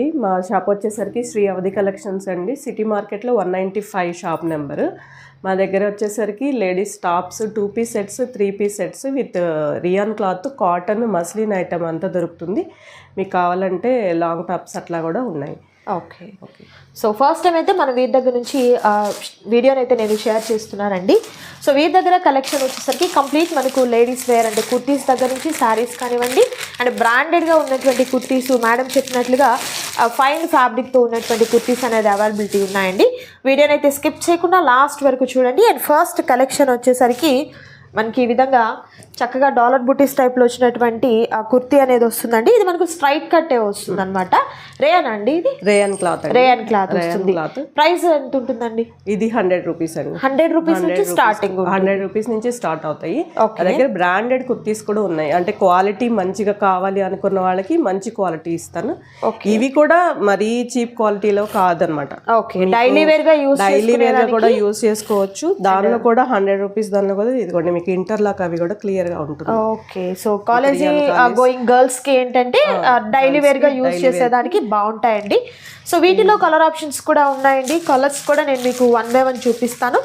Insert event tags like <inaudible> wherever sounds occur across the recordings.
అండి. మా షాప్ వచ్చేసరికి శ్రీ అవధి కలెక్షన్స్ అండి. సిటీ మార్కెట్లో one ninety five shop number. మా దగ్గర వచ్చేసరికి ladies tops two piece sets three piece sets with rayon cloth cotton muslin item అంతా దొరుకుతుంది. మీకు కావాలంటే లాంగ్ టాప్స్ అట్లా కూడా ఉన్నాయి. ఓకే. సో ఫస్ట్ టైం అయితే మన వీరి దగ్గర నుంచి వీడియోని అయితే నేను షేర్ చేస్తున్నానండి. సో వీరి దగ్గర కలెక్షన్ వచ్చేసరికి కంప్లీట్ మనకు లేడీస్ వేర్ అంటే కుర్తీస్ దగ్గర నుంచి శారీస్ కానివ్వండి అండ్ బ్రాండెడ్గా ఉన్నటువంటి కుర్తీస్ మేడం చెప్పినట్లుగా ఫైన్ ఫ్యాబ్రిక్తో ఉన్నటువంటి కుర్తీస్ అనేది అవైలబిలిటీ ఉన్నాయండి. వీడియోని అయితే స్కిప్ చేయకుండా లాస్ట్ వరకు చూడండి. అండ్ ఫస్ట్ కలెక్షన్ వచ్చేసరికి మనకి ఈ విధంగా చక్కగా డాలర్ బుటీస్ టైప్లో వచ్చినటువంటి ఆ కుర్తీ అనేది వస్తుందండి. ఇది మనకు స్ట్రైట్ కట్టే వస్తుంది అనమాట రేయన్ అండి ఇది? రేయన్ క్లాత్ రేయన్ క్లాత్ వస్తుంది. క్లాత్. ప్రైస్ ఎంత ఉంటుందండి? ఇది హండ్రెడ్ రూపీస్ అండి. హండ్రెడ్ రూపీస్ నుంచి స్టార్టింగ్ హండ్రెడ్ రూపీస్ నుంచి స్టార్ట్ అవుతాయి. దగ్గర బ్రాండెడ్ కుర్తీస్ కూడా ఉన్నాయి. అంటే క్వాలిటీ మంచిగా కావాలి అనుకున్న వాళ్ళకి మంచి క్వాలిటీ ఇస్తాను. ఇవి కూడా మరీ చీప్ క్వాలిటీలో కాదనమాట ఓకే. డైలీ వేర్గా యూస్ డైలీ వేర్గా కూడా యూస్ చేసుకోవచ్చు. దానిలో కూడా హండ్రెడ్ రూపీస్ దానిలో కూడా ఇదిగోండి మీకు ఇంటర్లాక్ అవి కూడా క్లియర్గా ఉంటుంది. ఓకే. సో కాలేజీ గోయింగ్ గర్ల్స్కి ఏంటంటే డైలీ వేర్గా యూస్ చేసేదానికి బాగుంటాయండి. సో వీటిలో కలర్ ఆప్షన్స్ కూడా ఉన్నాయండి. కలర్స్ కూడా నేను మీకు వన్ బై వన్ చూపిస్తాను.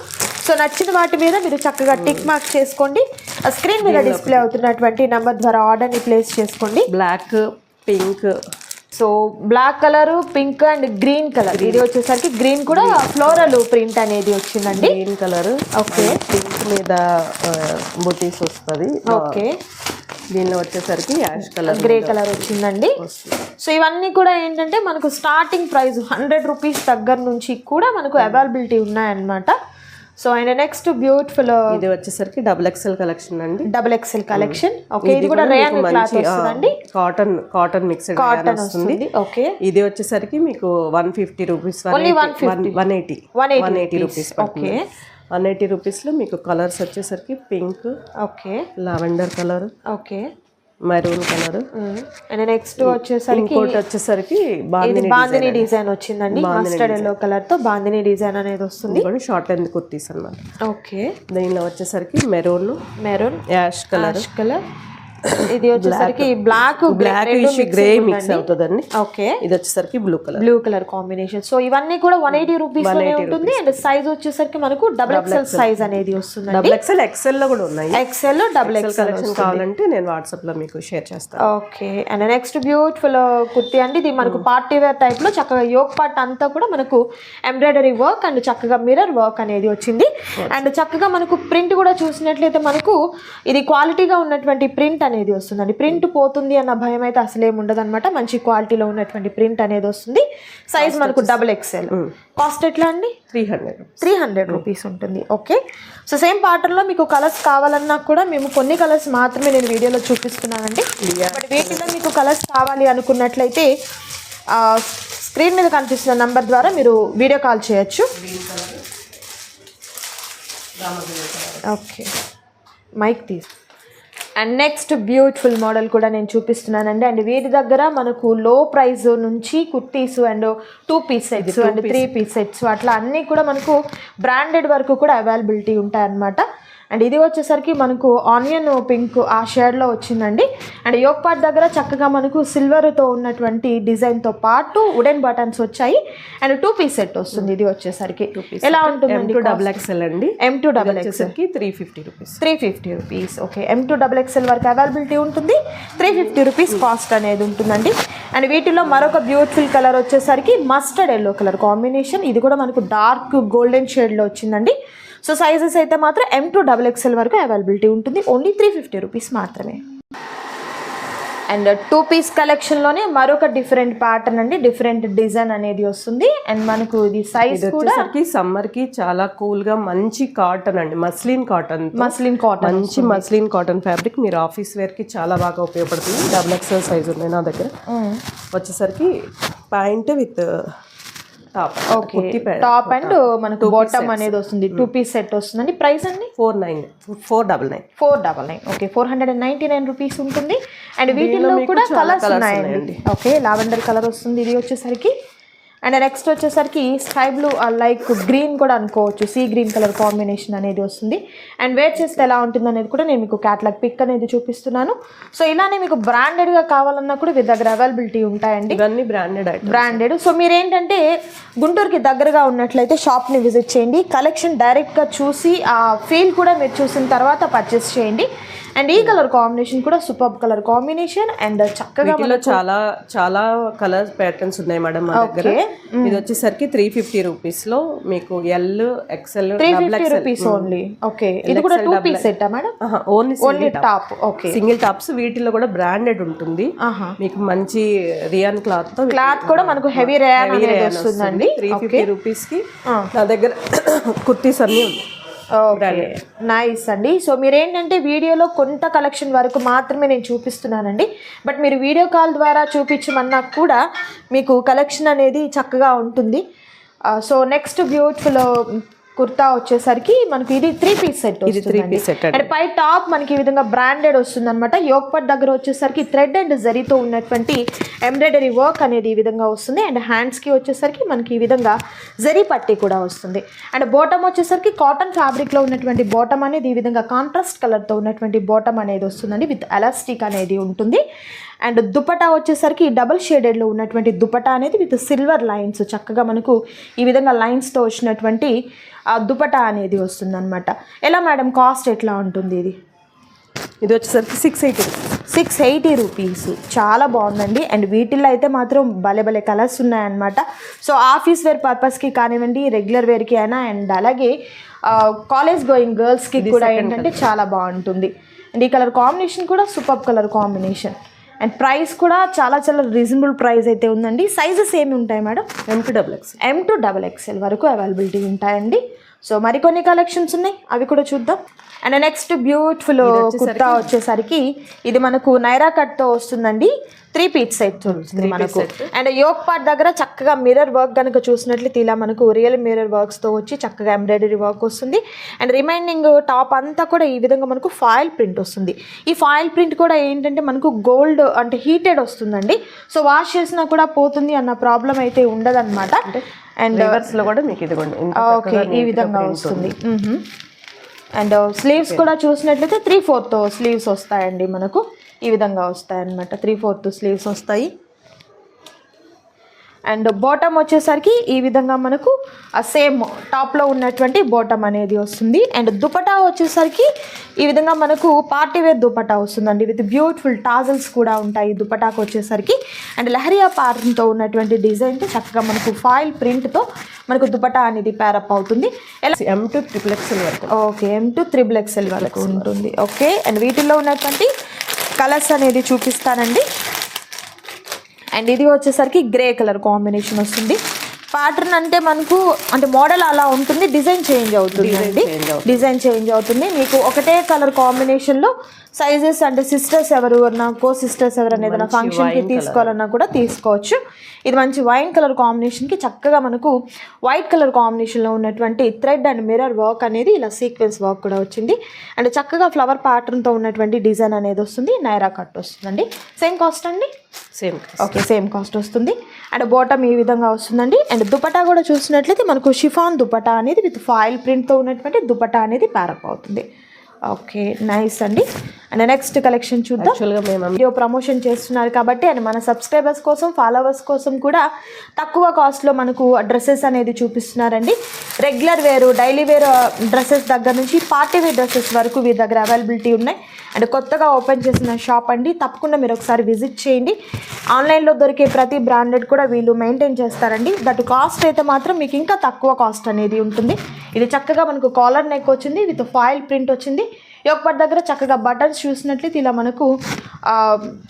సో నచ్చిన వాటి మీద మీరు చక్కగా టిక్ మార్క్ చేసుకోండి. స్క్రీన్ మీద డిస్ప్లే అవుతున్నటువంటి నెంబర్ ద్వారా ఆర్డర్ని ప్లేస్ చేసుకోండి. Black pink so black colour pink and green colour ఇది వచ్చేసరికి గ్రీన్ కూడా ఫ్లోరల్ ప్రింట్ అనేది వచ్చిందండి. గ్రీన్ కలర్ ఓకే పింక్ మీద బుటీస్ వస్తుంది. ఓకే దీనిలో వచ్చేసరికి యాష్ కలర్ గ్రే కలర్ వచ్చిందండి. సో ఇవన్నీ కూడా ఏంటంటే మనకు స్టార్టింగ్ ప్రైస్ హండ్రెడ్ రూపీస్ దగ్గర నుంచి కూడా మనకు అవైలబిలిటీ ఉన్నాయన్నమాట. సో అండ్ నెక్స్ట్ బ్యూటిఫుల్ ఇది వచ్చేసరికి డబుల్ ఎక్స్ఎల్ కలెక్షన్ అండి. డబుల్ ఎక్సెల్ కలెక్షన్ ఓకే ఇది కూడా రేయన్ క్లాత్ వస్తుందండి. కాటన్ కాటన్ మిక్స్డ్ కాటన్ వస్తుంది. ఓకే ఇది వచ్చేసరికి మీకు one fifty rupees one eighty 180 one eighty rupees okay one eighty రూపీస్లో మీకు కలర్స్ వచ్చేసరికి pink okay lavender colour okay maroon colour and next వచ్చేసరికి ఇంకోటి వచ్చేసరికి బాందిని డిజైన్ వచ్చిందండి. మస్టర్డ్ ఎల్లో కలర్తో బాందిని డిజైన్ అనేది వస్తుంది. కూడా షార్ట్ లెంత్ కుర్తీస్ అన్నమాట. ఓకే దీనిలో వచ్చేసరికి maroon maroon ash colour ash colour ఇది వచ్చేసరికి బ్లాక్ బ్లాక్ గ్రే మిక్స్ అవుతుందండి. ఓకే ఇది వచ్చేసరికి blue colour blue colour combination so ఇవన్నీ కూడా వన్ ఎయిటీ రూపీస్ ఉంటుంది. అండ్ సైజ్ వచ్చేసరికి మనకు డబుల్ ఎక్స్ఎల్ సైజ్ అనేది వస్తుందండి. డబుల్ ఎక్స్ఎల్ ఎక్స్ఎల్లో కూడా ఉన్నాయి. ఎక్స్ఎల్ డబుల్ ఎక్స్ఎల్ కలెక్షన్ కావాలంటే నేను వాట్సాప్లో మీకు షేర్ చేస్తాను. Okay and next beautiful kurti అండి. ఇది మనకు పార్టీ వేర్ టైప్లో చక్కగా యోగ్ పార్ట్ అంతా కూడా మనకు ఎంబ్రాయిడరీ వర్క్ అండ్ చక్కగా మిర్రర్ వర్క్ అనేది వచ్చింది. అండ్ చక్కగా మనకు ప్రింట్ కూడా చూసినట్లయితే మనకు ఇది క్వాలిటీగా ఉన్నటువంటి ప్రింట్ అనేది వస్తుందండి. ప్రింట్ పోతుంది అన్న భయం అయితే అసలేం ఉండదు అనమాట మంచి క్వాలిటీలో ఉన్నటువంటి ప్రింట్ అనేది వస్తుంది. సైజ్ మనకు డబుల్ ఎక్స్ఎల్. కాస్ట్ ఎట్లా అండి? Three hundred three hundred rupees ఉంటుంది. ఓకే. సో సేమ్ ప్యాటర్న్లో మీకు కలర్స్ కావాలన్నా కూడా మేము కొన్ని కలర్స్ మాత్రమే నేను వీడియోలో చూపిస్తున్నానండి. బట్ వీటిలో మీకు కలర్స్ కావాలి అనుకున్నట్లయితే స్క్రీన్ మీద కనిపిస్తున్న నంబర్ ద్వారా మీరు వీడియో కాల్ చేయొచ్చు. ఓకే. మైక్ తీసు అండ్ నెక్స్ట్ బ్యూటిఫుల్ మోడల్ కూడా నేను చూపిస్తున్నానండి. అండ్ వీటి దగ్గర మనకు లో ప్రైస్ నుంచి kurtis and two piece sets and three piece sets అట్లా అన్నీ కూడా మనకు బ్రాండెడ్ వరకు కూడా అవైలబిలిటీ ఉంటాయన్నమాట. అండ్ ఇది వచ్చేసరికి మనకు ఆనియన్ పింక్ ఆ షేడ్లో వచ్చిందండి. అండ్ యోగ్ పార్ట్ దగ్గర చక్కగా మనకు సిల్వర్తో ఉన్నటువంటి డిజైన్తో పాటు వుడెన్ బటన్స్ వచ్చాయి. అండ్ టూ పీస్ సెట్ వస్తుంది ఇది వచ్చేసరికి. ఎలా ఉంటుందండి టూ డబుల్ ఎక్స్ఎల్ అండి. ఎం టూ డబల్ ఎక్స్ వచ్చేసరికి three fifty rupees three fifty rupees okay M two double XL వరకు అవైలబిలిటీ ఉంటుంది. త్రీ ఫిఫ్టీ రూపీస్ కాస్ట్ అనేది ఉంటుందండి. అండ్ వీటిలో మరొక బ్యూటిఫుల్ కలర్ వచ్చేసరికి మస్టర్డ్ ఎల్లో కలర్ కాంబినేషన్ ఇది కూడా మనకు డార్క్ గోల్డెన్ షేడ్లో వచ్చిందండి. సో సైజెస్ అయితే మాత్రం ఎం టూ డబల్ ఎక్స్ఎల్ వరకు అవైలబిలిటీ ఉంటుంది. ఓన్లీ త్రీ ఫిఫ్టీ రూపీస్ మాత్రమే. అండ్ టూ పీస్ కలెక్షన్లోనే మరొక డిఫరెంట్ ప్యాటర్న్ అండి. డిఫరెంట్ డిజైన్ అనేది వస్తుంది. అండ్ మనకు ఇది సైజ్ వచ్చేసరికి సమ్మర్కి చాలా కూల్గా మంచి కాటన్ అండి. మస్లిన్ కాటన్ మస్లిన్ కాటన్ మంచి మస్లిన్ కాటన్ ఫ్యాబ్రిక్ మీరు ఆఫీస్ వేర్కి చాలా బాగా ఉపయోగపడుతుంది. డబుల్ ఎక్స్ఎల్ సైజ్ ఉన్నాయి నా దగ్గర. వచ్చేసరికి pant with top. Okay. Top and మనకు బాటమ్ అనేది వస్తుంది. టూ పీస్ సెట్ వస్తుందండి. ప్రైస్ అండి? Four nine four double nine four double nine okay four hundred and ninety nine rupees ఉంటుంది. అండ్ వీటిల్లో కూడా కలర్స్ ఉన్నాయండి. ఓకే లావెండర్ కలర్ వస్తుంది. ఇది వచ్చేసరికి అండ్ నెక్స్ట్ వచ్చేసరికి స్కై బ్లూ లైక్ గ్రీన్ కూడా అనుకోవచ్చు. సీ గ్రీన్ కలర్ కాంబినేషన్ అనేది వస్తుంది. అండ్ వేర్ చేస్తే ఎలా ఉంటుంది అనేది కూడా నేను మీకు క్యాట్లాగ్ పిక్ అనేది చూపిస్తున్నాను. సో ఇలానే మీకు బ్రాండెడ్గా కావాలన్నా కూడా వీరి దగ్గర అవైలబిలిటీ ఉంటాయండి. ఇవన్నీ బ్రాండెడ్ బ్రాండెడ్ సో మీరు ఏంటంటే గుంటూరుకి దగ్గరగా ఉన్నట్లయితే షాప్ని విజిట్ చేయండి. కలెక్షన్ డైరెక్ట్గా చూసి ఆ ఫీల్ కూడా మీరు చూసిన తర్వాత పర్చేస్ చేయండి. అండ్ ఈ కలర్ కాంబినేషన్ కూడా సూపర్ కలర్ కాంబినేషన్ అండ్ చక్కగా వీటిలో చాలా చాలా కలర్ ప్యాటర్న్స్ ఉన్నాయి మేడం మా దగ్గర. ఇది వచ్చేసరికి త్రీ ఫిఫ్టీ రూపీస్లో మీకు L XL three fifty rupees only okay ఇది కూడా two piece సెట్టా madam only only top okay single tops వీటిలో కూడా బ్రాండెడ్ ఉంటుంది. మీకు మంచి రియాన్ క్లాత్తో క్లాత్ కూడా మనకు హెవీ రేయాన్ వస్తుందండి. త్రీ ఫిఫ్టీ రూపీస్కి. నా దగ్గర <coughs> కుర్తీస్ అన్ని ఉన్నాయి. ఓకే. నైస్ అండి. సో మీరు ఏంటంటే వీడియోలో కొంత కలెక్షన్ వరకు మాత్రమే నేను చూపిస్తున్నానండి. బట్ మీరు వీడియో కాల్ ద్వారా చూపించమన్నా కూడా మీకు కలెక్షన్ అనేది చక్కగా ఉంటుంది. సో నెక్స్ట్ బ్యూటిఫుల్ కుర్తా వచ్చేసరికి మనకి ఇది త్రీ పీస్ సెట్ ఇది త్రీ పీస్ సెట్ అండ్. పై టాప్ మనకి ఈ విధంగా బ్రాండెడ్ వస్తుంది అనమాట యోగపట్ దగ్గర వచ్చేసరికి థ్రెడ్ అండ్ జరీతో ఉన్నటువంటి ఎంబ్రాయిడరీ వర్క్ అనేది ఈ విధంగా వస్తుంది. అండ్ హ్యాండ్స్కి వచ్చేసరికి మనకి ఈ విధంగా జరీ పట్టీ కూడా వస్తుంది. అండ్ బాటమ్ వచ్చేసరికి కాటన్ ఫ్యాబ్రిక్లో ఉన్నటువంటి బాటమ్ అనేది ఈ విధంగా కాంట్రాస్ట్ కలర్తో ఉన్నటువంటి బాటమ్ అనేది వస్తుందండి. విత్ ఎలాస్టిక్ అనేది ఉంటుంది. అండ్ దుపటా వచ్చేసరికి డబల్ షేడెడ్లో ఉన్నటువంటి దుపటా అనేది విత్ సిల్వర్ లైన్స్. చక్కగా మనకు ఈ విధంగా లైన్స్తో వచ్చినటువంటి దుపటా అనేది వస్తుందన్నమాట. ఎలా మేడం కాస్ట్ ఎట్లా ఉంటుంది ఇది? ఇది వచ్చేసరికి six eighty six eighty rupees చాలా బాగుందండి. అండ్ వీటిల్లో అయితే మాత్రం భలే భలే కలర్స్ ఉన్నాయన్నమాట. సో ఆఫీస్ వేర్ పర్పస్కి కానివ్వండి రెగ్యులర్ వేర్కి అయినా అండ్ అలాగే కాలేజ్ గోయింగ్ గర్ల్స్కి కూడా ఏంటంటే చాలా బాగుంటుంది. అండ్ ఈ కలర్ కాంబినేషన్ కూడా super colour combination. And price కూడా చాలా చాలా రీజనబుల్ ప్రైస్ అయితే ఉందండి. సైజెస్ ఏమి ఉంటాయి madam? MP double X M to double XL వరకు అవైలబిలిటీ ఉంటాయండి. సో మరికొన్ని కలెక్షన్స్ ఉన్నాయి. అవి కూడా చూద్దాం. అండ్ నెక్స్ట్ బ్యూటిఫుల్ కుర్తా వచ్చేసరికి ఇది మనకు నైరా కట్తో వస్తుందండి. త్రీ పీస్ సెట్ వస్తుంది మనకు. అండ్ యోగ్ పార్ట్ దగ్గర చక్కగా మిర్రర్ వర్క్ కనుక చూసినట్లయితే ఇలా మనకు రియల్ మిర్రర్ వర్క్స్తో వచ్చి చక్కగా ఎంబ్రాయిడరీ వర్క్ వస్తుంది. అండ్ రిమైనింగ్ టాప్ అంతా కూడా ఈ విధంగా మనకు ఫాయిల్ ప్రింట్ వస్తుంది. ఈ ఫాయిల్ ప్రింట్ కూడా ఏంటంటే మనకు గోల్డ్ అంటే హీటెడ్ వస్తుందండి. సో వాష్ చేసినా కూడా పోతుంది అన్న ప్రాబ్లం అయితే ఉండదన్నమాట. అండ్లో కూడా మీకు ఇదిగోండి. ఓకే ఈ విధంగా వస్తుంది. అండ్ స్లీవ్స్ కూడా చూసినట్లయితే త్రీ ఫోర్త్ స్లీవ్స్ వస్తాయండి మనకు. ఈ విధంగా వస్తాయి అన్నమాట త్రీ ఫోర్త్ స్లీవ్స్ వస్తాయి. అండ్ బాటమ్ వచ్చేసరికి ఈ విధంగా మనకు సేమ్ టాప్లో ఉన్నటువంటి బాటమ్ అనేది వస్తుంది. అండ్ దుపటా వచ్చేసరికి ఈ విధంగా మనకు పార్టీ వేర్ దుపటా వస్తుందండి. విత్ బ్యూటిఫుల్ టాజల్స్ కూడా ఉంటాయి దుపటాకు వచ్చేసరికి. అండ్ లహరియా పాటర్న్తో ఉన్నటువంటి డిజైన్తో చక్కగా మనకు ఫాయిల్ ప్రింట్తో మనకు దుపటా అనేది ప్యారప్ అవుతుంది. ఎలా ఎం టు ట్రిపుల్ ఎక్స్ఎల్ వరకు. Okay M to triple XL వరకు ఉంటుంది. ఓకే అండ్ వీటిల్లో ఉన్నటువంటి కలర్స్ అనేది చూపిస్తానండి. అండ్ ఇది వచ్చేసరికి గ్రే కలర్ కాంబినేషన్ వస్తుంది. ప్యాటర్న్ అంటే మనకు అంటే మోడల్ అలా ఉంటుంది డిజైన్ చేంజ్ అవుతుంది అండి. డిజైన్ చేంజ్ అవుతుంది. మీకు ఒకటే కలర్ కాంబినేషన్లో సైజెస్ అంటే సిస్టర్స్ ఎవరు కో సిస్టర్స్ ఎవరైనా ఏదైనా ఫంక్షన్కి తీసుకోవాలన్నా కూడా తీసుకోవచ్చు. ఇది మంచి వైన్ కలర్ కాంబినేషన్కి చక్కగా మనకు వైట్ కలర్ కాంబినేషన్లో ఉన్నటువంటి థ్రెడ్ అండ్ మిర్రర్ వర్క్ అనేది ఇలా సీక్వెన్స్ వర్క్ కూడా వచ్చింది. అండ్ చక్కగా ఫ్లవర్ ప్యాటర్న్తో ఉన్నటువంటి డిజైన్ అనేది వస్తుంది. నైరా కట్ వస్తుందండి. సేమ్ కాస్ట్ అండి? సేమ్ ఓకే సేమ్ కాస్ట్ వస్తుంది. అండ్ బాటమ్ ఈ విధంగా వస్తుందండి. అండ్ దుపటా కూడా చూసినట్లయితే మనకు షిఫాన్ దుపటా అనేది విత్ ఫాయిల్ ప్రింట్తో ఉన్నటువంటి దుపటా అనేది ప్యారప్ అవుతుంది. ఓకే నైస్ అండి. అండ్ నెక్స్ట్ కలెక్షన్ చూద్దాం. యాక్చువల్గా మేము వీడియో ప్రమోషన్ చేస్తున్నారు కాబట్టి అండ్ మన సబ్స్క్రైబర్స్ కోసం ఫాలోవర్స్ కోసం కూడా తక్కువ కాస్ట్లో మనకు డ్రెస్సెస్ అనేది చూపిస్తున్నారండి. Regular wear daily wear dresses దగ్గర నుంచి పార్టీ వేర్ డ్రెస్సెస్ వరకు వీరి దగ్గర అవైలబిలిటీ ఉన్నాయి. అండ్ కొత్తగా ఓపెన్ చేసిన షాప్ అండి. తప్పకుండా మీరు ఒకసారి విజిట్ చేయండి. ఆన్లైన్లో దొరికే ప్రతి బ్రాండెడ్ కూడా వీళ్ళు మెయింటైన్ చేస్తారండి. దట్ కాస్ట్ అయితే మాత్రం మీకు ఇంకా తక్కువ కాస్ట్ అనేది ఉంటుంది. ఇది చక్కగా మనకు కాలర్ నెక్ వచ్చింది విత్ ఫాయిల్ ప్రింట్ వచ్చింది. యొక్కటి దగ్గర చక్కగా బటన్స్ చూసినట్లయితే ఇలా మనకు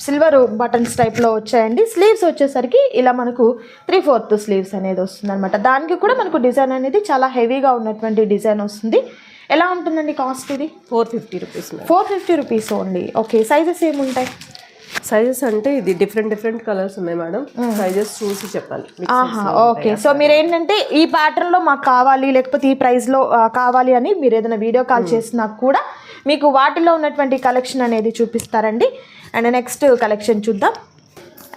సిల్వర్ బటన్స్ టైప్లో వచ్చాయండి. స్లీవ్స్ వచ్చేసరికి ఇలా మనకు త్రీ ఫోర్త్ స్లీవ్స్ అనేది వస్తుంది అనమాట దానికి కూడా మనకు డిజైన్ అనేది చాలా హెవీగా ఉన్నటువంటి డిజైన్ వస్తుంది. ఎలా ఉంటుందండి కాస్ట్ ఇది? Four fifty rupees four fifty rupees only. Okay sizes ఏముంటాయి? సైజెస్ అంటే ఇది డిఫరెంట్ డిఫరెంట్ కలర్స్ ఉన్నాయి మేడం. సైజెస్ చూసి చెప్పాలి. ఆహా ఓకే. సో మీరు ఏంటంటే ఈ pattern లో మాకు కావాలి లేకపోతే ఈ ప్రైస్లో కావాలి అని మీరు ఏదైనా వీడియో కాల్ చేసినా కూడా మీకు వాటిలో ఉన్నటువంటి కలెక్షన్ అనేది చూపిస్తారండి. అండ్ నెక్స్ట్ కలెక్షన్ చూద్దాం.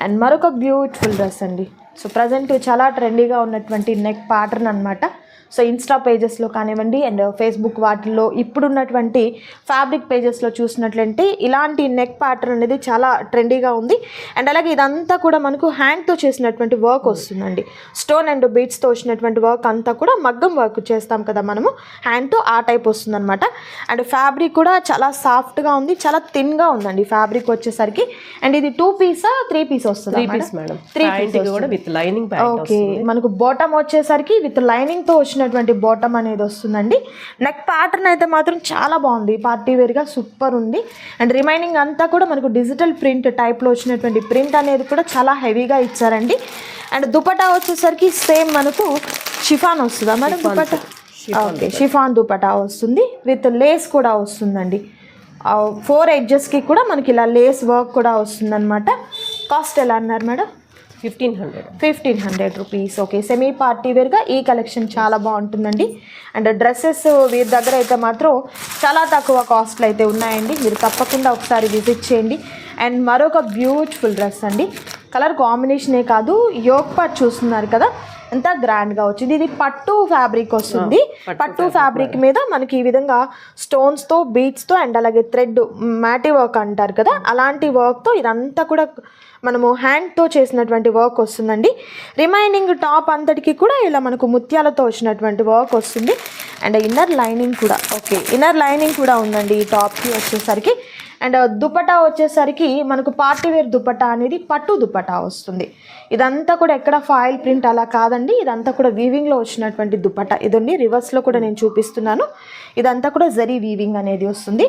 అండ్ మరొక బ్యూటిఫుల్ డ్రెస్ అండి. సో ప్రజెంట్ చాలా ట్రెండీగా ఉన్నటువంటి నెక్ ప్యాటర్న్ అనమాట సో ఇన్స్టా పేజెస్లో కానివ్వండి అండ్ ఫేస్బుక్ వాటిల్లో ఇప్పుడున్నటువంటి ఫ్యాబ్రిక్ పేజెస్లో చూసినట్లయితే ఇలాంటి నెక్ ప్యాటర్న్ అనేది చాలా ట్రెండీగా ఉంది. అండ్ అలాగే ఇదంతా కూడా మనకు హ్యాండ్తో చేసినటువంటి వర్క్ వస్తుందండి. స్టోన్ అండ్ బీట్స్తో వచ్చినటువంటి వర్క్ అంతా కూడా మగ్గం వర్క్ చేస్తాం కదా మనము. హ్యాండ్తో ఆ టైప్ వస్తుందన్నమాట. అండ్ ఫ్యాబ్రిక్ కూడా చాలా సాఫ్ట్గా ఉంది చాలా థిన్గా ఉందండి ఫ్యాబ్రిక్ వచ్చేసరికి. అండ్ ఇది టూ పీసా త్రీ పీస్ వస్తుంది three piece madam. Three pant కూడా విత్ లైనింగ్ ఓకే. మనకు బాటమ్ వచ్చేసరికి విత్ లైనింగ్తో వచ్చినటువంటి బాటమ్ అనేది వస్తుందండి. నెక్ ప్యాటర్న్ అయితే మాత్రం చాలా బాగుంది. పార్టీ వేర్గా సూపర్ ఉంది. అండ్ రిమైనింగ్ అంతా కూడా మనకు డిజిటల్ ప్రింట్ టైప్లో వచ్చినటువంటి ప్రింట్ అనేది కూడా చాలా హెవీగా ఇచ్చారండి. అండ్ దుపటా వచ్చేసరికి సేమ్ మనకు షిఫాన్ వస్తుందా? Madam dupatta okay chiffon dupatta వస్తుంది. విత్ లేస్ కూడా వస్తుందండి. ఫోర్ ఎడ్జెస్కి కూడా మనకి ఇలా లేస్ వర్క్ కూడా వస్తుందన్నమాట. కాస్ట్ ఎలా అన్నారు madam? Fifteen hundred. Fifteen hundred rupees. Okay semi party వేర్గా ఈ కలెక్షన్ చాలా బాగుంటుందండి. అండ్ డ్రెస్సెస్ వీరి దగ్గర అయితే మాత్రం చాలా తక్కువ కాస్ట్లు అయితే ఉన్నాయండి. మీరు తప్పకుండా ఒకసారి విజిట్ చేయండి. అండ్ మరొక బ్యూటిఫుల్ డ్రెస్ అండి. కలర్ కాంబినేషనే కాదు యోగ్ పాట్ చూస్తున్నారు కదా ఎంత గ్రాండ్గా వచ్చింది. ఇది పట్టు ఫ్యాబ్రిక్ వస్తుంది. పట్టు ఫ్యాబ్రిక్ మీద మనకి ఈ విధంగా స్టోన్స్తో బీట్స్తో అండ్ అలాగే థ్రెడ్ మ్యాటి వర్క్ అంటారు కదా. అలాంటి వర్క్తో ఇదంతా కూడా మనము హ్యాండ్తో చేసినటువంటి వర్క్ వస్తుందండి. రిమైనింగ్ టాప్ అంతటికి కూడా ఇలా మనకు ముత్యాలతో వచ్చినటువంటి వర్క్ వస్తుంది. అండ్ ఇన్నర్ లైనింగ్ కూడా. ఓకే ఇన్నర్ లైనింగ్ కూడా ఉందండి ఈ టాప్కి వచ్చేసరికి. అండ్ దుపటా వచ్చేసరికి మనకు పార్టీ వేర్ దుపటా అనేది పట్టు దుపటా వస్తుంది. ఇదంతా కూడా ఎక్కడ ఫాయిల్ ప్రింట్ అలా కాదండి. ఇదంతా కూడా వీవింగ్లో వచ్చినటువంటి దుపటా. ఇదండి రివర్స్లో కూడా నేను చూపిస్తున్నాను. ఇదంతా కూడా జరీ వీవింగ్ అనేది వస్తుంది.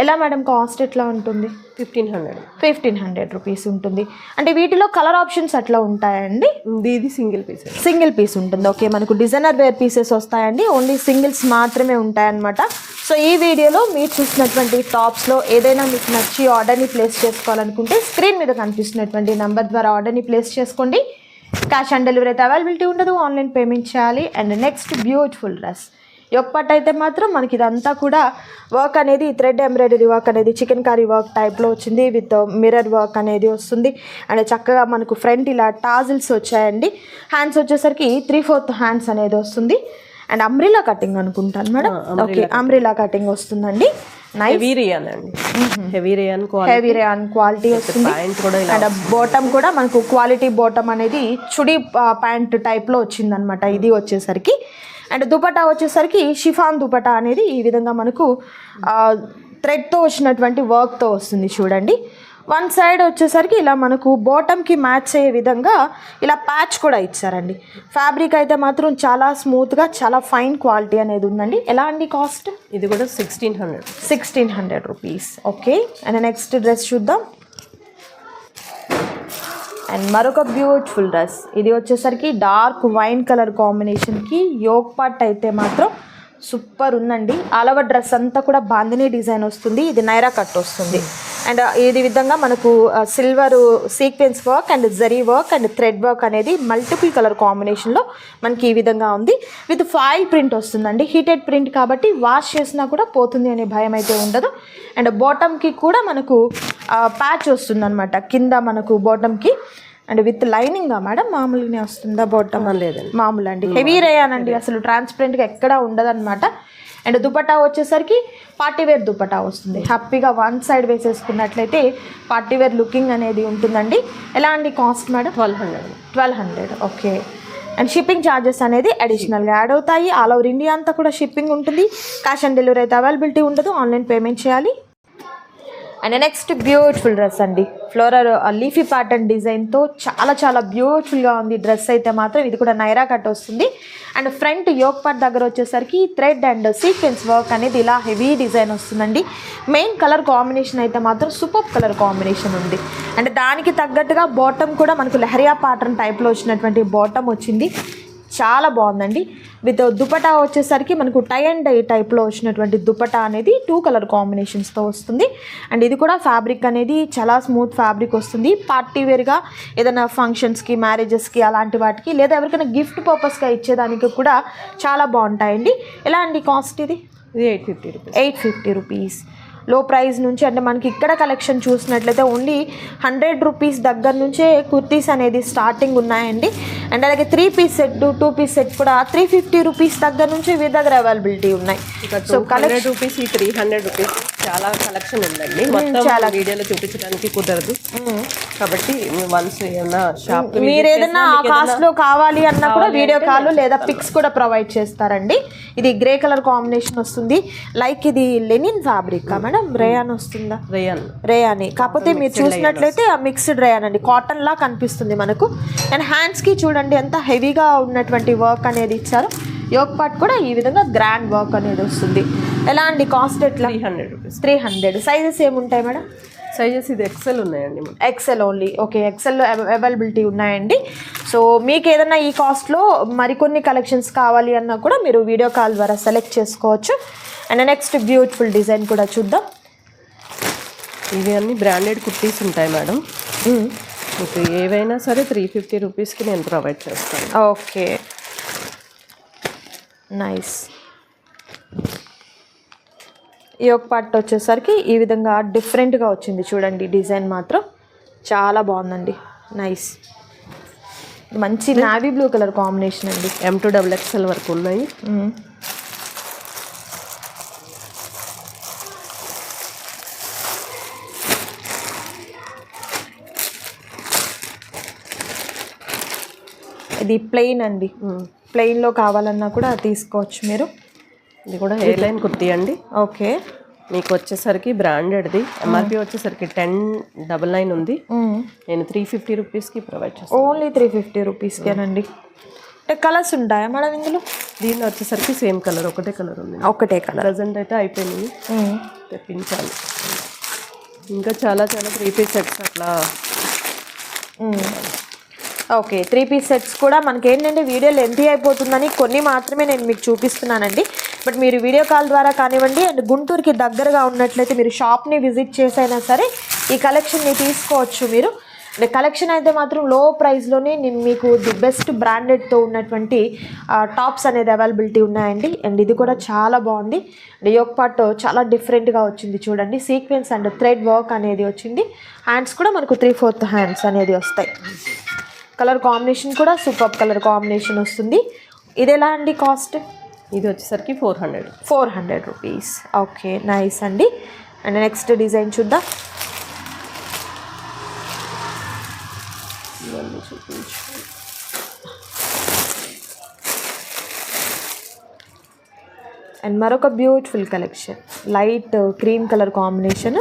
ఎలా మేడం కాస్ట్ ఎట్లా ఉంటుంది? Fifteen hundred. Fifteen hundred rupees ఉంటుంది. అంటే వీటిలో కలర్ ఆప్షన్స్ అట్లా ఉంటాయండి? ఇది సింగిల్ పీస్. సింగిల్ పీస్ ఉంటుంది. ఓకే మనకు డిజైనర్ వేర్ పీసెస్ వస్తాయండి. ఓన్లీ సింగిల్స్ మాత్రమే ఉంటాయన్నమాట. సో ఈ వీడియోలో మీరు చూసినటువంటి టాప్స్లో ఏదైనా మీకు నచ్చి ఆర్డర్ని ప్లేస్ చేసుకోవాలనుకుంటే స్క్రీన్ మీద కనిపిస్తున్నటువంటి నెంబర్ ద్వారా ఆర్డర్ని ప్లేస్ చేసుకోండి. క్యాష్ ఆన్ డెలివరీ అయితే అవైలబిలిటీ ఉండదు. ఆన్లైన్ పేమెంట్ చేయాలి. అండ్ నెక్స్ట్ బ్యూటిఫుల్ డ్రెస్ అయితే మాత్రం మనకి ఇదంతా కూడా వర్క్ అనేది థ్రెడ్ ఎంబ్రాయిడరీ వర్క్ అనేది చికెన్ కర్రీ వర్క్ టైప్లో వచ్చింది. విత్ మిర్రర్ వర్క్ అనేది వస్తుంది. అండ్ చక్కగా మనకు ఫ్రంట్ ఇలా టాజిల్స్ వచ్చాయండి. హ్యాండ్స్ వచ్చేసరికి త్రీ ఫోర్త్ హ్యాండ్స్ అనేది వస్తుంది. అండ్ అంబ్రిలా కటింగ్ అనుకుంటాను మేడం. ఓకే అంబ్రిలా కటింగ్ వస్తుందండి. హెవీ రియాన్ అండి. Heavy rayon quality heavy rayon quality వస్తుంది. ప్యాంట్ కూడా ఇలా అండ్ బాటమ్ కూడా మనకు క్వాలిటీ బాటమ్ అనేది చుడి ప్యాంట్ టైప్లో వచ్చిందనమాట ఇది వచ్చేసరికి. అండ్ దుపటా వచ్చేసరికి షిఫాన్ దుపటా అనేది ఈ విధంగా మనకు థ్రెడ్తో వచ్చినటువంటి వర్క్తో వస్తుంది చూడండి. వన్ సైడ్ వచ్చేసరికి ఇలా మనకు బాటమ్కి మ్యాచ్ అయ్యే విధంగా ఇలా ప్యాచ్ కూడా ఇచ్చారండి. ఫ్యాబ్రిక్ అయితే మాత్రం చాలా స్మూత్గా చాలా ఫైన్ క్వాలిటీ అనేది ఉందండి. ఎలా అండి కాస్ట్? ఇది కూడా sixteen hundred sixteen hundred rupees. Okay. And next dress చూద్దాం. అండ్ మరొక బ్యూటిఫుల్ డ్రెస్ ఇది వచ్చేసరికి డార్క్ వైన్ కలర్ కాంబినేషన్కి యోగ్ పాట్ అయితే మాత్రం సూపర్ ఉందండి. అలవ డ్రెస్ అంతా కూడా బాందినీ డిజైన్ వస్తుంది. ఇది నైరా కట్ వస్తుంది. అండ్ ఇది విధంగా మనకు silver sequence work and zari work and thread work అనేది మల్టిపుల్ కలర్ కాంబినేషన్లో మనకి ఈ విధంగా ఉంది. విత్ ఫాయిల్ ప్రింట్ వస్తుందండి. హీటెడ్ ప్రింట్ కాబట్టి వాష్ చేసినా కూడా పోతుంది అనే భయం అయితే ఉండదు. అండ్ బాటమ్కి కూడా మనకు ప్యాచ్ వస్తుందన్నమాట. కింద మనకు బాటమ్కి అండ్ విత్ లైనింగ్ మేడం? మామూలుగానే వస్తుందా బాటమ్ లేదండి. మామూలు అండి. హెవీ రేయానండి అసలు ట్రాన్స్పరెంట్గా ఎక్కడా ఉండదన్నమాట. అండ్ దుపట్టా వచ్చేసరికి పార్టీ వేర్ దుపట్టా వస్తుంది. హ్యాపీగా వన్ సైడ్ వేసేసుకున్నట్లయితే పార్టీ వేర్ లుకింగ్ అనేది ఉంటుందండి. ఎలా అండి cost madam? Twelve hundred. Twelve hundred okay. And shipping charges అనేది అడిషనల్గా యాడ్ అవుతాయి. ఆల్ ఓవర్ ఇండియా అంతా కూడా షిప్పింగ్ ఉంటుంది. క్యాష్ ఆన్ డెలివరీ అయితే అవైలబిలిటీ ఉండదు. ఆన్లైన్ పేమెంట్ చేయాలి. అండ్ నెక్స్ట్ బ్యూటిఫుల్ డ్రెస్ అండి. ఫ్లోరల్ లీఫీ ప్యాటర్న్ డిజైన్తో చాలా చాలా బ్యూటిఫుల్గా ఉంది డ్రెస్ అయితే మాత్రం. ఇది కూడా నైరా కట్ వస్తుంది. అండ్ ఫ్రంట్ యోక్ పార్ట్ దగ్గర వచ్చేసరికి థ్రెడ్ అండ్ సీక్వెన్స్ వర్క్ అనేది ఇలా హెవీ డిజైన్ వస్తుందండి. మెయిన్ కలర్ కాంబినేషన్ అయితే మాత్రం సూపర్ కలర్ కాంబినేషన్ ఉంది. అండ్ దానికి తగ్గట్టుగా బాటమ్ కూడా మనకు లెహరియా ప్యాటర్న్ టైప్లో వచ్చినటువంటి బాటమ్ వచ్చింది. చాలా బాగుందండి. విత్ దుపటా వచ్చేసరికి మనకు టై అండ్ డై టైప్లో వచ్చినటువంటి దుపటా అనేది టూ కలర్ కాంబినేషన్స్తో వస్తుంది. అండ్ ఇది కూడా ఫ్యాబ్రిక్ అనేది చాలా స్మూత్ ఫ్యాబ్రిక్ వస్తుంది. పార్టీ వేర్గా ఏదైనా ఫంక్షన్స్కి మ్యారేజెస్కి అలాంటి వాటికి లేదా ఎవరికైనా గిఫ్ట్ పర్పస్గా ఇచ్చేదానికి కూడా చాలా బాగుంటాయండి. ఎలా అండి కాస్ట్ ఇది? ఇది eight fifty rupees eight fifty రూపీస్లో ప్రైస్ నుంచి అంటే మనకి ఇక్కడ కలెక్షన్ చూసినట్లయితే ఓన్లీ హండ్రెడ్ రూపీస్ దగ్గర నుంచే కుర్తీస్ అనేది స్టార్టింగ్ ఉన్నాయండి. అండ్ అలాగే three piece set two piece set కూడా త్రీ ఫిఫ్టీ రూపీస్ దగ్గర నుంచి మీ దగ్గర అవైలబిలిటీ ఉన్నాయి. టూ హండ్రెడ్ రూపీస్ ఈ త్రీ హండ్రెడ్ రూపీస్ చాలా కలెక్షన్ ఉందండి. మొత్తం వీడియోలో చూపించడానికి కుదరదు. కాబట్టి వన్స్ షాప్ మీరు ఏదైనా ఆ కాస్ట్లో కావాలి అన్నా కూడా వీడియో కాల్ లేదా పిక్స్ కూడా ప్రొవైడ్ చేస్తారండి. ఇది గ్రే కలర్ కాంబినేషన్ వస్తుంది. లైక్ ఇది లెనిన్ ఫ్యాబ్రిక్ మేడం రేయాన్ వస్తుందా? రేయన్ రేయాని కాకపోతే మీరు చూసినట్లయితే ఆ మిక్స్డ్ రేయాన్ అండి. కాటన్ లా కనిపిస్తుంది మనకు. అండ్ హ్యాండ్స్కి చూడండి. ఎంత హెవీగా ఉన్నటువంటి వర్క్ అనేది ఇచ్చారు. యోగ్ పార్ట్ కూడా ఈ విధంగా గ్రాండ్ వర్క్ అనేది వస్తుంది. ఎలా అండి కాస్ట్ ఎట్లా? Three hundred rupees. Three hundred. Sizes ఏముంటాయి మేడం? సైజెస్ ఇది ఎక్సెల్ ఉన్నాయండి. ఎక్సెల్ ఓన్లీ ఓకే ఎక్సెల్లో అవైలబిలిటీ ఉన్నాయండి. సో మీకు ఏదైనా ఈ కాస్ట్లో మరికొన్ని కలెక్షన్స్ కావాలి అన్నా కూడా మీరు వీడియో కాల్ ద్వారా సెలెక్ట్ చేసుకోవచ్చు. అండ్ నెక్స్ట్ బ్యూటిఫుల్ డిజైన్ కూడా చూద్దాం. ఇవి అన్ని బ్రాండెడ్ కుర్తీస్ ఉంటాయి మేడం. మీకు ఏవైనా సరే త్రీ ఫిఫ్టీ రూపీస్కి నేను ప్రొవైడ్ చేస్తాను. ఓకే. నైస్ ఈ ఒక పార్ట్ వచ్చేసరికి ఈ విధంగా డిఫరెంట్గా వచ్చింది చూడండి డిజైన్ మాత్రం. చాలా బాగుందండి. నైస్ మంచి నావీ బ్లూ కలర్ కాంబినేషన్ అండి. ఎం టు డబుల్ ఎక్స్ఎల్ వరకు ఉన్నాయి. ఇది ప్లెయిన్ అండి. ప్లెయిన్లో కావాలన్నా కూడా తీసుకోవచ్చు మీరు. ఇది కూడా హెయిర్ లైన్ కుర్తీ అండి. ఓకే. మీకు వచ్చేసరికి బ్రాండెడ్ది ఎంఆర్పి వచ్చేసరికి టెన్ డబల్ నైన్ ఉంది. నేను త్రీ ఫిఫ్టీ రూపీస్కి ప్రొవైడ్ చేస్తాను. ఓన్లీ త్రీ ఫిఫ్టీ రూపీస్కేనండి అంటే కలర్స్ ఉంటాయా మేడం ఇందులో? దీనిలో వచ్చేసరికి సేమ్ కలర్ ఒకటే కలర్ ఉంది. ఒకటే కలర్ ప్రజెంట్ అయితే అయిపోయింది తెప్పించాలి. ఇంకా చాలా చాలా త్రీ పీస్ సెట్స్ అట్లా ఓకే త్రీ పీస్ సెట్స్ కూడా మనకి ఏంటంటే వీడియో లెంతీ అయిపోతుందని కొన్ని మాత్రమే నేను మీకు చూపిస్తున్నానండి. బట్ మీరు వీడియో కాల్ ద్వారా కానివ్వండి అండ్ గుంటూరుకి దగ్గరగా ఉన్నట్లయితే మీరు షాప్ని విజిట్ చేసైనా సరే ఈ కలెక్షన్ని తీసుకోవచ్చు మీరు. కలెక్షన్ అయితే మాత్రం లో ప్రైస్లోనే నేను మీకు ది బెస్ట్ బ్రాండెడ్తో ఉన్నటువంటి టాప్స్ అనేది అవైలబిలిటీ ఉన్నాయండి. అండ్ ఇది కూడా చాలా బాగుంది. అండ్ యోగ్ పార్ట్ చాలా డిఫరెంట్గా వచ్చింది చూడండి. సీక్వెన్స్ అండ్ థ్రెడ్ వర్క్ అనేది వచ్చింది. హ్యాండ్స్ కూడా మనకు త్రీ ఫోర్త్ హ్యాండ్స్ అనేది వస్తాయి. కలర్ కాంబినేషన్ కూడా సూపర్ కలర్ కాంబినేషన్ వస్తుంది. ఇది ఎలా అండి కాస్ట్? ఇది వచ్చేసరికి four hundred. Four hundred rupees. Okay nice అండి. అండ్ నెక్స్ట్ డిజైన్ చూద్దాం. అండ్ మరొక beautiful collection. Light cream colour combination.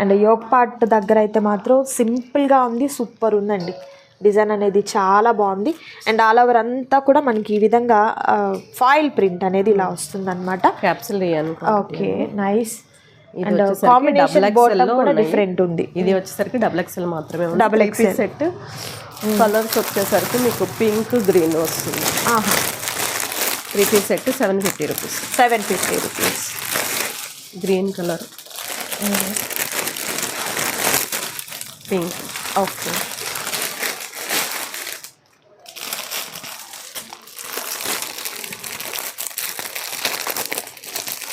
And yoke part దగ్గర అయితే మాత్రం సింపుల్గా ఉంది సూపర్ ఉందండి. డిజైన్ అనేది చాలా బాగుంది. అండ్ ఆల్ ఓవర్ అంతా కూడా మనకి ఈ విధంగా ఫాయిల్ ప్రింట్ అనేది ఇలా వస్తుంది అనమాట క్యాప్సిల్ ఓకే నైస్. అండ్ కాంబినేషన్ కూడా. డిఫరెంట్ ఉంది. ఇది వచ్చేసరికి డబుల్ ఎక్స్ఎల్ మాత్రమే డబుల్ ఎక్స్ఎల్ సెట్. కలర్స్ వచ్చేసరికి మీకు పింక్ గ్రీన్ వస్తుంది. ఆహా. Three piece set seven fifty rupees. Seven fifty rupees. Green colour. Pink. Okay.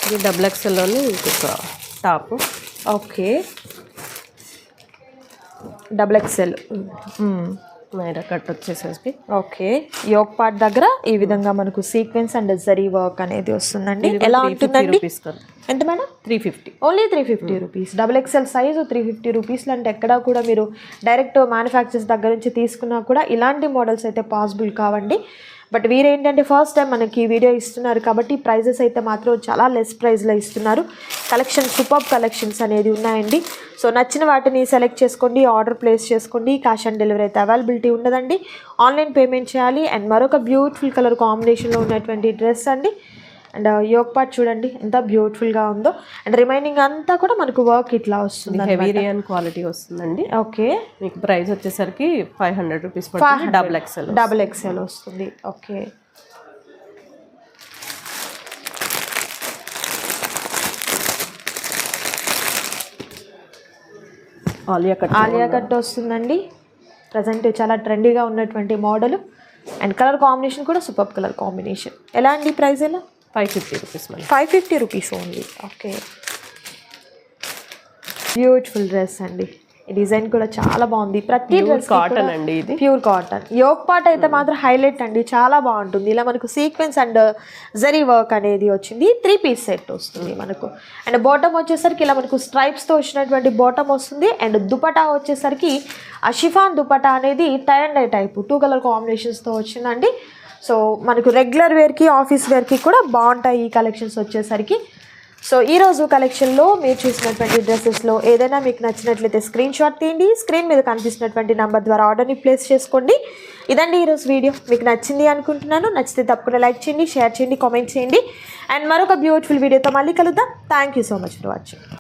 ఇది డబుల్ ఎక్స్ఎల్లోని ఇంకొక top okay double XL Myra cut వచ్చేసరికి. ఓకే యోగ్ పార్ట్ దగ్గర ఈ విధంగా మనకు సీక్వెన్స్ అండ్ జరీ వర్క్ అనేది వస్తుందండి. ఎలా ఉంటుందండి? ఎంత madam? Three fifty only three fifty rupees double XL size three fifty రూపీస్లో అంటే ఎక్కడా కూడా మీరు డైరెక్ట్ మ్యానుఫ్యాక్చర్స్ దగ్గర నుంచి తీసుకున్నా కూడా ఇలాంటి మోడల్స్ అయితే పాసిబుల్ కావండి. బట్ వీరేంటంటే ఫస్ట్ టైం మనకి ఈ వీడియో ఇస్తున్నారు కాబట్టి ప్రైజెస్ అయితే మాత్రం చాలా లెస్ ప్రైస్లో ఇస్తున్నారు. కలెక్షన్ సూపర్ కలెక్షన్స్ అనేది ఉన్నాయండి. సో నచ్చిన వాటిని సెలెక్ట్ చేసుకోండి ఆర్డర్ ప్లేస్ చేసుకోండి క్యాష్ ఆన్ డెలివరీ అయితే అవైలబిలిటీ ఉండదండి. ఆన్లైన్ పేమెంట్ చేయాలి అండ్ మరొక బ్యూటిఫుల్ కలర్ కాంబినేషన్లో ఉన్నటువంటి డ్రెస్ అండి. అండ్ యోగ్ పార్ట్ చూడండి ఎంత బ్యూటిఫుల్గా ఉందో. అండ్ రిమైనింగ్ అంతా కూడా మనకు వర్క్ ఇట్లా వస్తుంది హెవీ రియాన్ క్వాలిటీ వస్తుందండి. ఓకే మీకు ప్రైస్ వచ్చేసరికి five hundred rupees double XL double XL వస్తుంది. Okay Alia cut Alia cut వస్తుందండి. ప్రజెంట్ చాలా ట్రెండీగా ఉన్నటువంటి మోడల్ అండ్ కలర్ కాంబినేషన్ కూడా సూపర్ కలర్ కాంబినేషన్ ఎలా అండి ప్రైస్ ఎలా? ఫైవ్ ఫిఫ్టీ రూపీస్ మళ్ళీ five fifty rupees only. Okay. Beautiful dress అండి. డిజైన్ కూడా చాలా బాగుంది. ప్రతి డ్రెస్ కాటన్ అండి ఇది. ప్యూర్ కాటన్ యోగ్ పార్ట్ అయితే మాత్రం హైలైట్ అండి. చాలా బాగుంటుంది. ఇలా మనకు సీక్వెన్స్ అండ్ జరీ వర్క్ అనేది వచ్చింది. త్రీ పీస్ సెట్ వస్తుంది మనకు. అండ్ బాటమ్ వచ్చేసరికి ఇలా మనకు స్ట్రైప్స్తో వచ్చినటువంటి బాటమ్ వస్తుంది. అండ్ దుపటా వచ్చేసరికి ఆ షిఫాన్ దుపటా అనేది tie and type two colour కాంబినేషన్స్తో వచ్చిందండి. సో మనకు రెగ్యులర్ వేర్కి ఆఫీస్ వేర్కి కూడా బాగుంటాయి ఈ కలెక్షన్స్ వచ్చేసరికి. సో ఈరోజు కలెక్షన్లో మీరు చూసినటువంటి డ్రెస్సెస్లో ఏదైనా మీకు నచ్చినట్లయితే స్క్రీన్ షాట్ తీయండి. స్క్రీన్ మీద కనిపిస్తున్నటువంటి నెంబర్ ద్వారా ఆర్డర్ని ప్లేస్ చేసుకోండి. ఇదండి ఈరోజు వీడియో. మీకు నచ్చింది అనుకుంటున్నాను. నచ్చితే తప్పకుండా లైక్ చేయండి షేర్ చేయండి కామెంట్ చేయండి. అండ్ మరొక బ్యూటిఫుల్ వీడియోతో మళ్ళీ కలుద్దాం. Thank you so much for watching